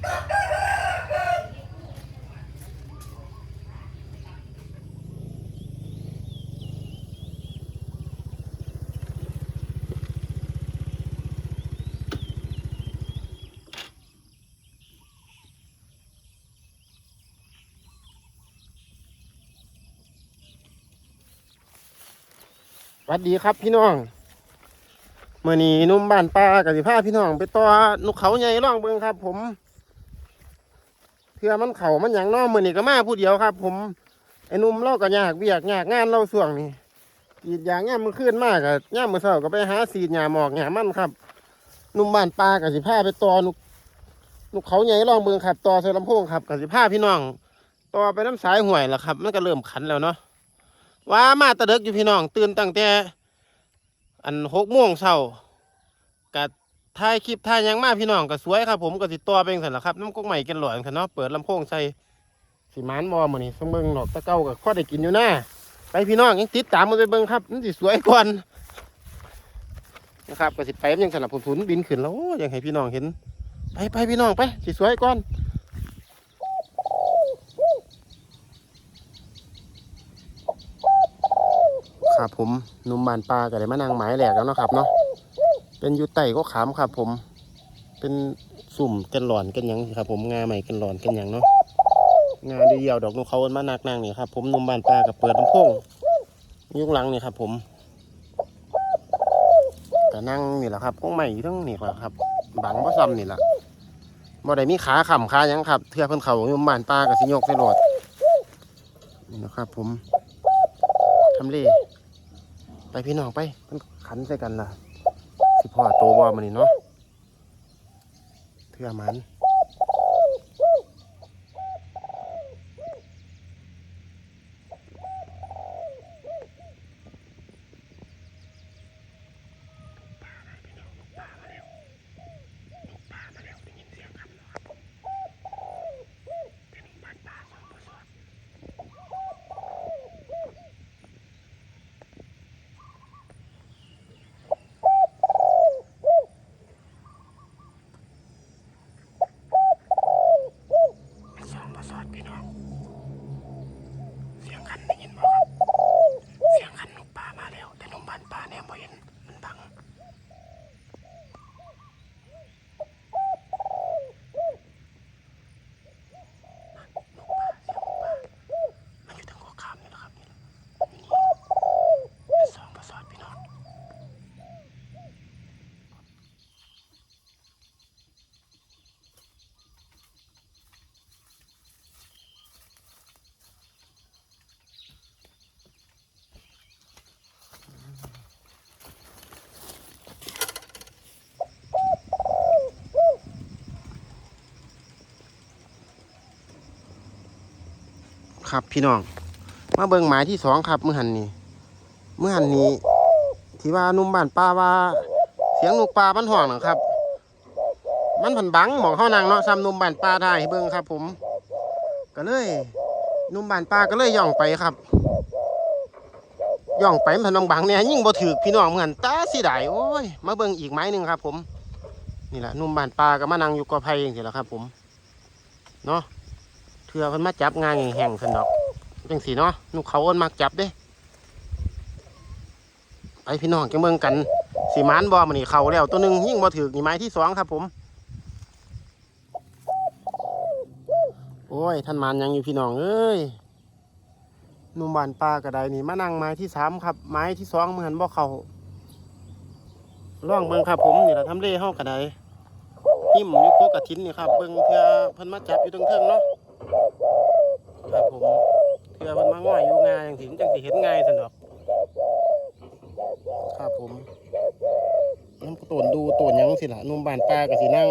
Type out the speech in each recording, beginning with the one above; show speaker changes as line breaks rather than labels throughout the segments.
สวัสดีครับพี่น้องเมื่อนี้นุ่มบ้านป้ากับสิพาพี่น้อง ไปต่อนกเขาใหญ่ร่องเบิงครับ ผม เพื่อมันเขามันอย่างน้อมือนี้ก็มาผู้เดียวครับ ผมไอ้หนุ่มเราก็ยากเบียกยากงานเราส่วงนี่กีดยางง่ามมือขึ้นมากอะย่ามมือเสาก็ไปหาสีดหยาหมอกหยามันครับหนุ่มบ้านป้ากับสิพาไปต่อนกนกเขาใหญ่ร่องเบิงครับต่อเสลำโพงครับกับสิพาพี่น้องต่อไปน้ำสายห่วยแล้วครับ มันก็เริ่มขันแล้วเนาะว่ามาตะเด็กอยู่พี่น้องตื่นตั้งแต่อันหกโมงเช้า ถ่ายคลิปถ่ายยังมาพี่น้องก็สวยครับผมก็ติดต่อไปเองสันละครับน้ำก๊กใหม่กันหลอนค่ะเนาะเปิดลำโพงใส่สีมานบอมือนี่สมเบิงหนอกตะเก้ากับข้อได้กินอยู่หน้าไปพี่น้องยังติดตามมาไปเบิ้งครับมันสิสวยก่อนนะครับก็สิไปมันยังสนับผุนบินขึ้นแล้วอยังให้พี่น้องเห็น ไปไปพี่น้องไปสิสวยก่อนครับผมนุ่มบานปลาก็ได้มานั่งหมายแหลกแล้วเนาะครับเนาะ เป็นอยูไต่ก็ขามครับผม เป็นสุ่มกันหลอนกันยังครับ ผมงาใหม่กันหลอนกันยังเนาะงาเดียวดอกนกเขาอิ้นมานักนางนี่ครับผมนมบานปลากับเปิดลำโพงยุคหลังนี่ครับ ผมก็นั่งนี่แหละครับกงใหม่อยู่ทั้งนี่แหละครับ บังบ่ซ้ำนี่แหละบ่ได้มีขาขำขายังครับเทือเพิ่นเขานมบานปลากับสิโยกใส่รถนี่นะครับ ผมทำเลไปพี่น้องไปมันขันใส่กันล่ะ สิพ่อโตวอมันนี่เนาะเทื่อมันสองประสอดพี่น้องเสียงขันได้ยินบ่ครับเสียงขันนกป่ามาแล้ว แต่นกบานป่าเนี่ยบ่เห็นมันบังนกป่าเสียงนกป่ามันอยู่ทางหัวขามนี่นะครับนี่นี่สองประสอดพี่น้อง ครับพี่น้อง มาเบิ่งหมายที่สองครับเมื่อหันนี้ เมื่อหันนี้ ที่ว่านุ่มบ้านป้าว่า เสียงนกปลามันห่องนะครับ มันผันบังหมองเข้านางเนาะซ้ำนุ่มบ้านป้าได้เบิ่งครับ ผม ก็เลยนุ่มบ้านป้าก็เลยย่องไปครับ ย่องไปมันผันบังเนี่ยยิ่งบ่ถือพี่น้องเหมือนตาสิได้โอ้ยมาเบิ่งอีกไม้หนึ่งครับ ผม นี่แหละนุ่มบ้านป้าก็มานั่งอยู่กอไผ่เองสิแหละครับ ผม เนาะ เถื่อเพิ่นมาจับงานแห่งๆซั่นดอกจังสีเนาะนุกเขาเอิ้นมักจับเด้ไปพี่น้องจังเบิ่งกันสีมานบ่มันนี่เขาแล้ว ตัวหนึ่งยิ่งบ่ถือนี่ไม้ที่สองครับผม โอ้ยท่านมานยังอยู่พี่น้องเอ้ยหนุ่มบานปลากระไดนี่มานั่งไม้ที่สามครับ ไม้ที่สองเหมือนบ่เขาล่องเบิ่งครับผมนี่แหละทำเลเฮากระไดหิมอยู่โกกระถินนี่ครับเบิ่งเพื่อเพิ่นมาจับอยู่ตรงเทิงเนาะ ครับผมเพื่อมันมาง่อยอยู่งายอย่างถึงจังสิเห็นง่ายสนดอกครับผมน้ำตนดูตนยังสิละนุ่มบานปลากับสินั่ง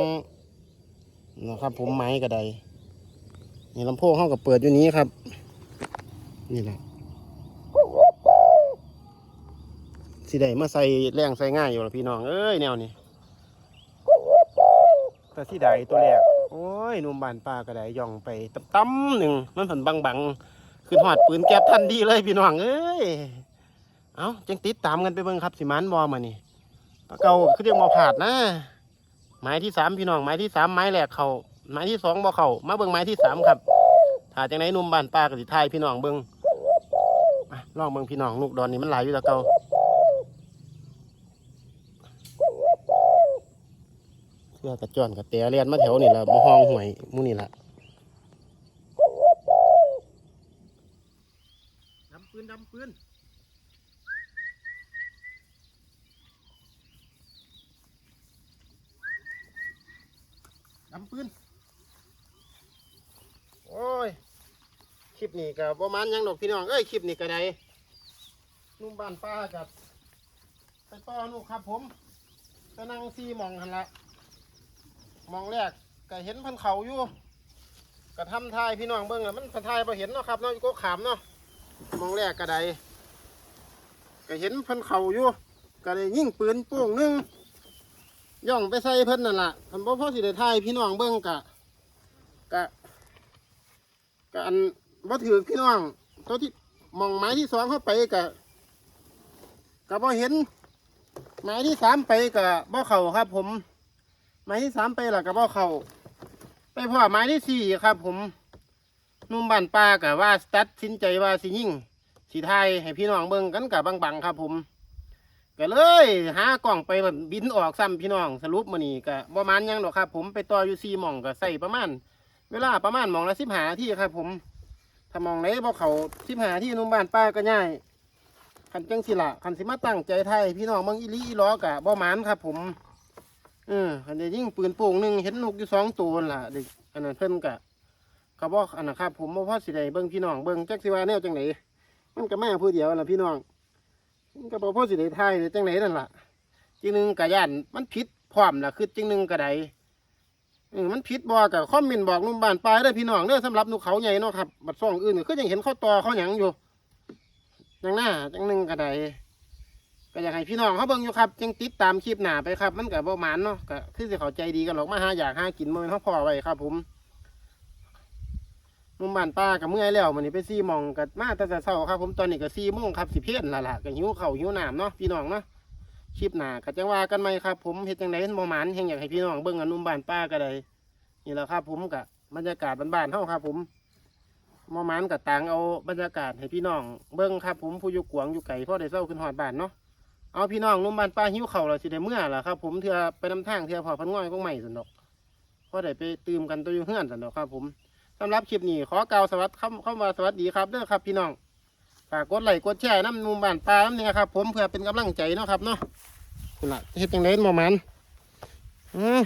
นะครับ ผมไม้กระไดนี่ลำโพงเข้ากับเปิดอยู่นี้ครับ นี่แหละสิได้มาใส่แรงใส่ง่ายอยู่ละพี่น้องเอ้ยแนวนี้แต่ที่ใดตัวแรก ยหนุ่มบานป้าก็ได้ย่องไปตั้มๆหนึ่งมันผันบังบังคือหอดปืนแก๊ปทันทีเลยพี่น้องเอ้ยเอาจังติดตามกันไปเบิ่งครับสิมันบอมานี่ปลาเก่าคือเรียกมาผาดนะไม้ที่สามพี่น้องไม้ที่สามไม้แรกเขาไม้ที่สองบ่เขามาเบิ่งไม้ที่สามครับถ้าจังไหนนุ่มบ้านป้าก็สิทายพี่น้องเบิ่งอะลองเบิ่งพี่น้องลูกดอนนี่มันหลายอยู่แล้วเก่า เพื่อกระจอนกระแตเรียนมาแถวนี่ละมาห้องหวยหมู่นี่ละดำปืนดำปืนดำปืนโอ้ยคลิปนี้กับประมาณหยังดอกพี่น้องเอ้ยคลิปนี้ก็ได้นุ่มบ้านป้ากับไปต่อลูกครับผมไปนั่งซีหมองหันละห มองแรกก็เห็นเพันเขาอยู่ก็ทำทายพี่น้องเบิ้งอะมันพันทายพอเห็นเนาะครับเนาะอยู่ก็ขามเนาะมองแรกก็ไดก็เห็นเพันเขาอยู่ก็ได้ยิ่งปืนโป่งนึงย่องไปใส่เพิ่นนั่นล่ะทำบ่พอสิได้ทายพี่น้องเบิ่งกะกะกะอันบ่ถือพี่น้องตัวที่มองไม้ที่สองเข้าไปกะกะบ่เห็นไม้ที่สามไปกะบ่เข้าครับผม ไม้ที่สามไปล่ะกะบ่เขาไปพ่อไม้ที่สี่ครับ ผมนุ่มบ้านป่ากะว่าตัดสินใจว่าสิยิ่งสิทยให้พี่น้องเบิ่งกันกะบังๆครับ ผมก็เลยหากล่องไปแบบบินออกซ้ำพี่น้องสรุปมานี่ก็ประมาณยังดอกครับ ผมไปต่ออยู่ซีหมองก็ใส่ประมาณ เวลาประมาณหมองละสิบหาที่ครับ ผมถ้ามองไหนบ่เขาสิบหาที่นุ่มบ้านป้าก็ง่ายคันจังสิละคันสิมาตั้งใจไทยพี่น้องบางอีลีอีล้อกะบ่หมานครับ ผม เออคันจะยิ่งปืนโป่งหนึ่งเห็นนกอยู่สองตัวนั่นล่ะเด็กอันนั้นเพิ่นกะก็บอกอันนั้นครับ ผมบ่พอสิได้เบิ่งพี่น้องเบิ่งแจักสิว่าแนวจังไหนมันก็แม่ผู้เดียวล่ะพี่น้องมันก็บอกพ่อสิได้ทายหรือจังไหนนั่นล่ะจริงหนึ่งกะย่านมันผิดพร้อมล่ะคือจริงหนึ่งกะไดเออมันผิดบอกกับคอมเมนต์บอกนุ่มบ้านปลายเด้อพี่น้องเด้อสำหรับหนูเขาใหญ่เนาะครับบัดซ่องอื่นก็ยังเห็นเขาต่อเขาหยังอยู่จังหน้าจังหนึ่งกะได ก็อยากให้พี่น้องเขาเบิ่งอยู่ครับจังติดตามคลิปหน้าไปครับ มันกับประมาณเนาะก็คือสิเขาใจดีกันหรอกมาหาอยากหากินมันเขาพอไว้ครับ ผมนุ่มบ้านป้ากับเมื่อยแล้วมันนี่ไปซีมองกับมาแต่เช้าครับ ผมตอนนี้ก็ซีโมงครับสิเพี้ยนละละก็หิวเข่าหิวหน้ำเนาะพี่น้องเนาะคลิปหน้าก็จังว่ากันไหมครับ ผมเฮ็ดจังไดเห็นบ่หมานแห่งอยากให้พี่น้องเบิ่งอันนุ่มบ้านป้าก็ได้นี่แหละครับ ผมกับบรรยากาศบ้านๆเฮาครับ ผมบ่หมานกับต่างเอาบรรยากาศให้พี่น้องเบิ่งครับ ผมผู้อยู่กวงอยู่ไกลพอได้เศร้าขึ้นฮอดบ้านเนาะ เอาพี่น้องนุ่มบ้านป้าหิ้วเข่าเราสิได้เมื่อล่ะครับ ผมเถื่อไปนำทางเถื่อพอพันง่อยก็ใหม่สันดอกพอได้ไปตื่มกันตัวอยู่เฮือนสันดอกครับ ผมสำหรับคลิปนี้ขอกล่าวสวัสดีคำเข้ามาสวัสดีครับเด้อครับ พี่น้องฝากกดไลค์กดแชร์น้ำมุมบ้านปลาน้ำนี่ครับ ผมเพื่อเป็นกำลังใจเนาะครับเนาะคุณล่ะเฮ็ดจังได๋บ่มันอืม